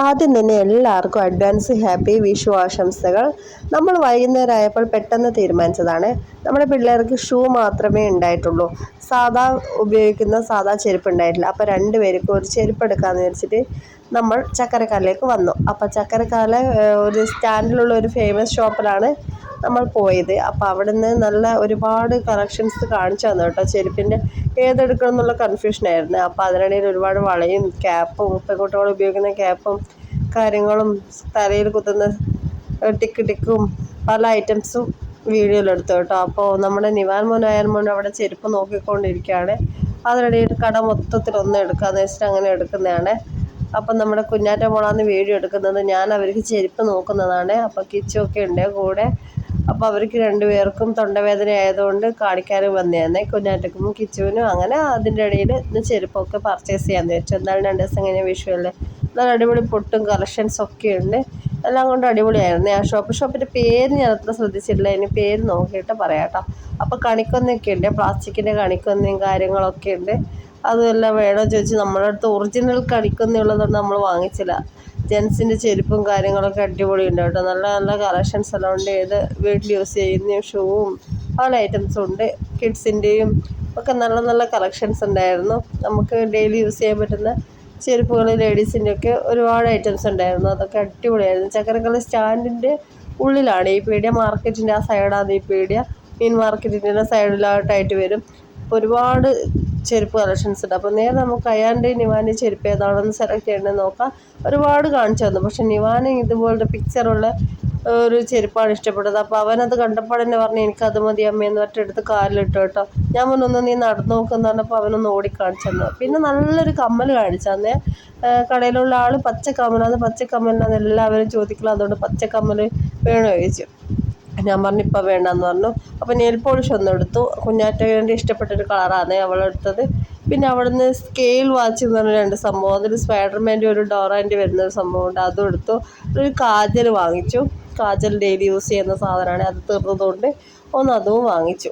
ആദ്യം തന്നെ എല്ലാവർക്കും അഡ്വാൻസ് ഹാപ്പി വിഷു ആശംസകൾ. നമ്മൾ വൈകുന്നേരം ആയപ്പോൾ പെട്ടെന്ന് തീരുമാനിച്ചതാണ്. നമ്മുടെ പിള്ളേർക്ക് ഷൂ മാത്രമേ ഉണ്ടായിട്ടുള്ളൂ. സാധാ ഉപയോഗിക്കുന്ന സാധാ ചെരുപ്പ് ഉണ്ടായിട്ടില്ല. അപ്പോൾ രണ്ട് പേർക്കും ഒരു ചെരുപ്പ് എടുക്കാമെന്ന് വെച്ചിട്ട് നമ്മൾ ചക്കരക്കാലിലേക്ക് വന്നു. അപ്പോൾ ചക്കരക്കാല ഒരു സ്റ്റാൻഡിലുള്ള ഒരു ഫേമസ് ഷോപ്പിലാണ് നമ്മൾ പോയത്. അപ്പോൾ അവിടെ നിന്ന് നല്ല ഒരുപാട് കളക്ഷൻസ് കാണിച്ചു തന്നു കേട്ടോ. ചെരുപ്പിന്റെ ഏതെടുക്കണം എന്നുള്ള കൺഫ്യൂഷനായിരുന്നു അപ്പോൾ അതിനിടയിൽ ഒരുപാട് വളയും ക്യാപ്പും പെൺകുട്ടികൾ ഉപയോഗിക്കുന്ന ക്യാപ്പും കാര്യങ്ങളും തലയിൽ കുത്തുന്ന ടിക്ക് ടിക്കും പല ഐറ്റംസും വീഡിയോയിലെടുത്തു കേട്ടോ. അപ്പോൾ നമ്മുടെ നിവാൻ മോൻ അയാൻ മോൻ അവിടെ ചെരുപ്പ് നോക്കിക്കൊണ്ടിരിക്കുകയാണ്. അതിനിടയിൽ കട മൊത്തത്തിൽ ഒന്ന് എടുക്കാന്ന് വെച്ചിട്ട് അങ്ങനെ എടുക്കുന്നതാണ്. അപ്പം നമ്മുടെ കുഞ്ഞാറ്റ മോളാന്ന് വീഡിയോ എടുക്കുന്നത്. ഞാൻ അവർക്ക് ചെരുപ്പ് നോക്കുന്നതാണ്. അപ്പോൾ കിച്ചൊക്കെ ഉണ്ട് കൂടെ. അപ്പോൾ അവർക്ക് രണ്ടുപേർക്കും തൊണ്ടവേദന ആയതുകൊണ്ട് കാണിക്കാനും വന്നതാണ് കുഞ്ഞാറ്റക്കും കിച്ചുവിനും അങ്ങനെ അതിന്റെ ഇടയിൽ ഇന്ന് ചെരുപ്പൊക്കെ പർച്ചേസ് ചെയ്യാമെന്ന് വെച്ചു. എന്തായാലും രണ്ട് ദിവസം കഴിഞ്ഞ വിഷു അല്ലേ നല്ല അടിപൊളി പൊട്ടും കളക്ഷൻസ് ഒക്കെ ഉണ്ട്. എല്ലാം കൊണ്ട് അടിപൊളിയായിരുന്നു. ആ ഷോപ്പ് ഷോപ്പിന്റെ പേര് ഞാൻ അത്ര ശ്രദ്ധിച്ചിട്ടില്ല. ഇനി പേര് നോക്കിയിട്ട് പറയാം കേട്ടോ അപ്പോൾ കണിക്കൊന്നൊക്കെ ഉണ്ട്. പ്ലാസ്റ്റിക്കിന്റെ കണിക്കൊന്നയും കാര്യങ്ങളൊക്കെ ഉണ്ട്. അതുമെല്ലാം വേണോ ചോദിച്ച്. നമ്മുടെ അടുത്ത് ഒറിജിനൽ കണിക്കൊന്നുള്ളതുകൊണ്ട് നമ്മൾ വാങ്ങിച്ചില്ല. ജെൻസിന്റെ ചെരുപ്പും കാര്യങ്ങളൊക്കെ അടിപൊളി ഉണ്ട് കേട്ടോ. നല്ല നല്ല കളക്ഷൻസ് എല്ലാം ഉണ്ട്. ഏത് വീട്ടിൽ യൂസ് ചെയ്യുന്ന ഷൂവും പല ഐറ്റംസും ഉണ്ട്. കിഡ്സിന്റെയും ഒക്കെ നല്ല നല്ല കളക്ഷൻസ് ഉണ്ടായിരുന്നു. നമുക്ക് ഡെയിലി യൂസ് ചെയ്യാൻ പറ്റുന്ന ചെരുപ്പുകൾ ലേഡീസിന്റെ ഒക്കെ ഒരുപാട് ഐറ്റംസ് ഉണ്ടായിരുന്നു. അതൊക്കെ അടിപൊളിയായിരുന്നു. ചക്കരക്കള സ്റ്റാൻഡിന്റെ ഉള്ളിലാണ് ഈ പീഡിയ മാർക്കറ്റിന്റെ ആ സൈഡാണ് ഈ പീഡിയ മീൻ മാർക്കറ്റിന്റെ സൈഡിലായിട്ടായിട്ട് വരും. ഒരുപാട് ചെരുപ്പ് കളക്ഷൻസ് ഉണ്ട്. അപ്പോൾ നേരെ നമുക്ക് അയാന്റെ നിവാന്റെ ചെരുപ്പ് ഏതാണെന്ന് സെലക്ട് ചെയ്യേണ്ടത് നോക്കാം. ഒരുപാട് കാണിച്ചു തന്നു. പക്ഷെ നിവാന് ഇതുപോലത്തെ പിക്ചറുള്ള ഒരു ചെരുപ്പാണ് ഇഷ്ടപ്പെട്ടത്. അപ്പോൾ അവനത് കണ്ടപ്പോൾ തന്നെ പറഞ്ഞു എനിക്കത് മതി അമ്മയെന്ന് എടുത്ത് കാലിലിട്ടു കേട്ടോ. ഞാൻ മുന്നൊന്ന് നീ നടന്നു നോക്കുന്ന പറഞ്ഞപ്പോൾ അവനൊന്ന് ഓടിക്കാണിച്ചു തന്നു. പിന്നെ നല്ലൊരു കമ്മൽ കാണിച്ചു തന്നേ. കടയിലുള്ള ആൾ പച്ച കമ്മലാണ് എല്ലാവരും ചോദിക്കണം. അതുകൊണ്ട് പച്ച കമ്മൽ വേണോ ചോദിച്ചു. ഞാൻ പറഞ്ഞു ഇപ്പം വേണ്ടെന്ന് പറഞ്ഞു. അപ്പോൾ നെയിൽ പോളിഷ് ഒന്ന് എടുത്തു. കുഞ്ഞാറ്റേന്റെ ഇഷ്ടപ്പെട്ടൊരു കളറാണ് അവളെടുത്തത് പിന്നെ അവിടുന്ന് സ്കെയിൽ വാച്ച് എന്ന് പറഞ്ഞ രണ്ട് സംഭവം. അതിൽ സ്പൈഡർമാന്റെ ഒരു ഡോറാന്റെ വരുന്ന ഒരു സംഭവം ഉണ്ട്. അതും എടുത്തു. ഒരു കാജൽ വാങ്ങിച്ചു. കാജൽ ഡെയിലി യൂസ് ചെയ്യുന്ന സാധനമാണ്. അത് തീർന്നതുകൊണ്ട് ഒന്ന് അതും വാങ്ങിച്ചു.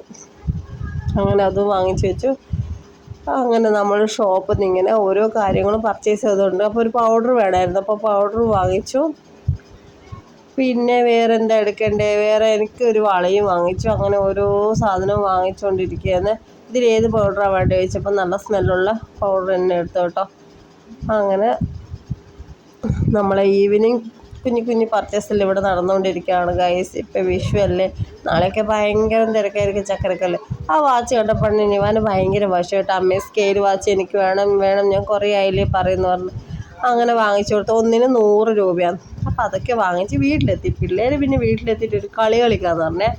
അങ്ങനെ അതും വാങ്ങിച്ചു വെച്ചു. അങ്ങനെ നമ്മൾ ഷോപ്പിൽ നിന്ന് ഇങ്ങനെ ഓരോ കാര്യങ്ങളും പർച്ചേസ് ചെയ്തുകൊണ്ട് അപ്പോൾ ഒരു പൗഡർ വേണമായിരുന്നു അപ്പോൾ പൗഡർ വാങ്ങിച്ചു. പിന്നെ വേറെ എന്താ എടുക്കണ്ടേ? വേറെ എനിക്ക് ഒരു വളയും വാങ്ങിച്ചു. അങ്ങനെ ഓരോ സാധനവും വാങ്ങിച്ചുകൊണ്ടിരിക്കുകയാണ് ഇതിലേത് പൗഡറാണ് വേണ്ടത് ചോദിച്ചപ്പോൾ നല്ല സ്മെല്ലുള്ള പൗഡർ തന്നെ എടുത്തു കേട്ടോ. അങ്ങനെ നമ്മളെ ഈവനിങ് കുഞ്ഞു കുഞ്ഞു പർച്ചേസിൽ ഇവിടെ നടന്നുകൊണ്ടിരിക്കുകയാണ് ഗൈസ് ഇപ്പം വിഷു അല്ലേ? നാളെയൊക്കെ ഭയങ്കര തിരക്കായിരിക്കും ചക്കരക്കല്ല്. ആ വാച്ച് കണ്ടപ്പോൾ നിവാന് ഭയങ്കര വാശി കേട്ടോ അമ്മേ സ്കെയിൽ വാച്ച് എനിക്ക് വേണം വേണം. ഞാൻ കുറേ ആയില്ലേ പറയുന്നു പറഞ്ഞു. അങ്ങനെ വാങ്ങിച്ചു കൊടുത്തു. ഒന്നിന് നൂറ് രൂപയാണ്. അപ്പോൾ അതൊക്കെ വാങ്ങിച്ച് വീട്ടിലെത്തി. പിള്ളേർ പിന്നെ വീട്ടിലെത്തിയിട്ട് ഒരു കളി കളിക്കാന്ന് പറഞ്ഞേ.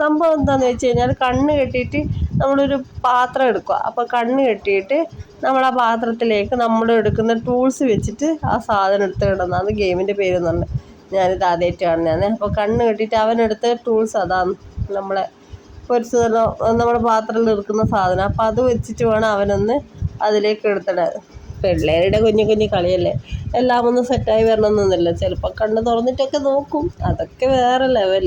സംഭവം എന്താണെന്ന് വെച്ച് കഴിഞ്ഞാൽ കണ്ണ് കെട്ടിയിട്ട് നമ്മളൊരു പാത്രം എടുക്കുക. അപ്പോൾ കണ്ണ് കെട്ടിയിട്ട് നമ്മൾ ആ പാത്രത്തിലേക്ക് നമ്മൾ എടുക്കുന്ന ടൂൾസ് വെച്ചിട്ട് ആ സാധനം എടുത്ത് കിടന്നാണ് ഗെയിമിന്റെ പേര് എന്ന് പറഞ്ഞത് ഞാനിത് ആദ്യമായിട്ട് കാണുന്നതാണ്. അപ്പോൾ കണ്ണ് കെട്ടിയിട്ട് അവനെടുത്ത ടൂൾസ് അതാണ് നമ്മളെ പൊരിച്ചതല്ലോ നമ്മുടെ പാത്രത്തിൽ എടുക്കുന്ന സാധനം. അപ്പോൾ അത് വെച്ചിട്ട് വേണം അവനൊന്ന് അതിലേക്ക് എടുത്തിടാൻ പിള്ളേരുടെ കുഞ്ഞു കുഞ്ഞു കളിയല്ലേ? എല്ലാം ഒന്ന് സെറ്റായി വരണമെന്നൊന്നുമില്ല. ചിലപ്പോൾ കണ്ണ് തുറന്നിട്ടൊക്കെ നോക്കും. അതൊക്കെ വേറെ ലെവൽ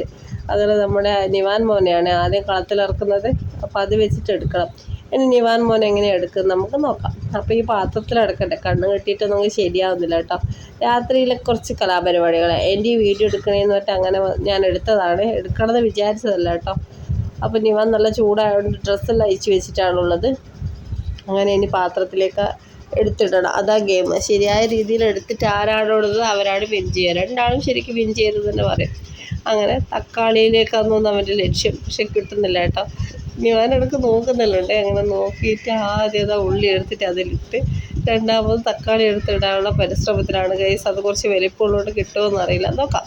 അതുപോലെ നമ്മുടെ നിവാൻ മോനെയാണ് ആദ്യം കളത്തിലിറക്കുന്നത് അപ്പോൾ അത് വെച്ചിട്ട് എടുക്കണം. ഇനി നിവാൻ മോൻ എങ്ങനെ എടുക്കും നമുക്ക് നോക്കാം. അപ്പോൾ ഈ പാത്രത്തിൽ എടുക്കട്ടെ കണ്ണ് കെട്ടിയിട്ട് നമുക്ക് ശരിയാവുന്നില്ല കേട്ടോ. രാത്രിയിലെ കുറച്ച് കലാപരിപാടികൾ. എന്റെ ഈ വീഡിയോ എടുക്കണേന്ന് പറഞ്ഞിട്ട് അങ്ങനെ ഞാൻ എടുത്തതാണ്. എടുക്കണമെന്ന് വിചാരിച്ചതല്ല കേട്ടോ. അപ്പോൾ നിവാൻ നല്ല ചൂടായതുകൊണ്ട് ഡ്രസ്സെല്ലാം അയച്ചു വെച്ചിട്ടാണുള്ളത്. അങ്ങനെ ഇനി പാത്രത്തിലേക്ക് എടുത്തിടണം. അതാ ഗെയിം ശരിയായ രീതിയിൽ എടുത്തിട്ട് ആരാണോ ഉള്ളത് അവരാണ് വിൻ ചെയ്യുക. രണ്ടാളും ശരിക്കും വിൻ ചെയ്തു തന്നെ പറയും. അങ്ങനെ തക്കാളിയിലേക്കാണെന്ന് അവന്റെ ലക്ഷ്യം പക്ഷെ കിട്ടുന്നില്ല കേട്ടോ. ഞാനിടക്ക് നോക്കുന്നില്ലുണ്ട് അങ്ങനെ നോക്കിയിട്ട് ആദ്യം അതാ ഉള്ളി എടുത്തിട്ട് അതിലിട്ട് രണ്ടാമത് തക്കാളി എടുത്തിടാനുള്ള പരിശ്രമത്തിലാണ്. കൈസ് അത് കുറച്ച് വലിപ്പമുള്ളതുകൊണ്ട് കിട്ടുമെന്ന് അറിയില്ല. നോക്കാം.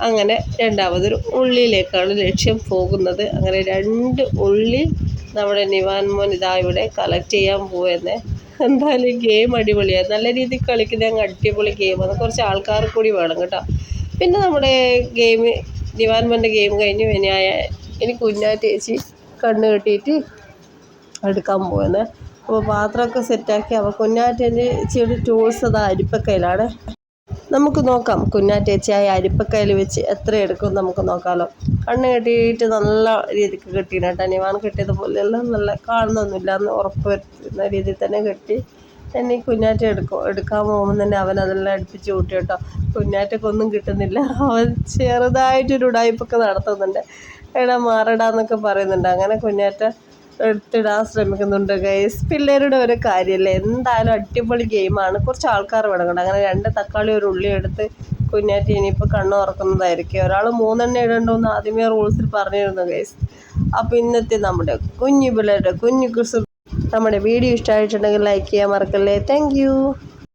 അങ്ങനെ രണ്ടാമതൊരു ഉള്ളിയിലേക്കാണ് ലക്ഷ്യം പോകുന്നത്. അങ്ങനെ രണ്ട് ഉള്ളി നമ്മുടെ നിവാൻ മോൻ ഇതാ ഇവിടെ കളക്ട് ചെയ്യാൻ പോവുന്നേ എന്തായാലും ഗെയിം അടിപൊളിയാണ് നല്ല രീതിയിൽ കളിക്കുന്ന അങ്ങ് അടിപൊളി ഗെയിമാണ് കുറച്ച് ആൾക്കാർ കൂടി വേണം കേട്ടോ. പിന്നെ നമ്മുടെ ഗെയിം ദിവാൻമന്റെ ഗെയിം കഴിഞ്ഞ് ഇനി ഇനി കുഞ്ഞാറ്റ ചേച്ചി കണ്ണ് കെട്ടിയിട്ട് എടുക്കാൻ പോകുന്നത് അപ്പോൾ പാത്രമൊക്കെ സെറ്റാക്കി അപ്പോൾ കുഞ്ഞാറ്റേന്റെ ചേച്ചിയുടെ ടൂൾസ് അത് അരിപ്പക്കയിലാണ്. നമുക്ക് നോക്കാം. കുഞ്ഞാറ്റേച്ചി ആ അരിപ്പക്കയിൽ വെച്ച് എത്ര എടുക്കും നമുക്ക് നോക്കാമല്ലോ കണ്ണ് കെട്ടിയിട്ട് നല്ല രീതിക്ക് കെട്ടിയാണ് കേട്ടോ. അനിയമാൻ കെട്ടിയത് പോലെയെല്ലാം നല്ല കാണുന്നൊന്നുമില്ല. എന്ന് ഉറപ്പ് വരുത്തുന്ന രീതിയിൽ തന്നെ കെട്ടി എന്നെ കുഞ്ഞാറ്റ എടുക്കും എടുക്കാൻ പോകുമ്പോൾ തന്നെ അവൻ അതെല്ലാം അടുപ്പിച്ച് കൂട്ടി കേട്ടോ. കുഞ്ഞാറ്റക്കൊന്നും കിട്ടുന്നില്ല. അവൻ ചെറുതായിട്ടൊരു ഉടായ്പൊക്കെ നടത്തുന്നുണ്ട്. എടാ മാറടാന്നൊക്കെ പറയുന്നുണ്ട്. അങ്ങനെ കുഞ്ഞാറ്റ എടുത്തിടാൻ ശ്രമിക്കുന്നുണ്ട് ഗൈസ് പിള്ളേരുടെ ഒരു കാര്യമല്ലേ എന്തായാലും അടിപൊളി ഗെയിമാണ് കുറച്ച് ആൾക്കാർ വേണം കേട്ടോ. അങ്ങനെ രണ്ട് തക്കാളി ഒരു ഉള്ളി എടുത്ത് കുഞ്ഞാറ്റി ഇനിയിപ്പോൾ കണ്ണ് തുറക്കുന്നതായിരിക്കും ഒരാൾ മൂന്നെണ്ണ ഇടണ്ടെന്ന് ആദ്യമേ റൂൾസിൽ പറഞ്ഞിരുന്നു ഗൈസ് അപ്പോൾ ഇന്നത്തെ നമ്മുടെ കുഞ്ഞു പിള്ളേരുടെ കുഞ്ഞു കുസു നമ്മുടെ വീഡിയോ ഇഷ്ടമായിട്ടുണ്ടെങ്കിൽ ലൈക്ക് ചെയ്യാൻ മറക്കല്ലേ. താങ്ക്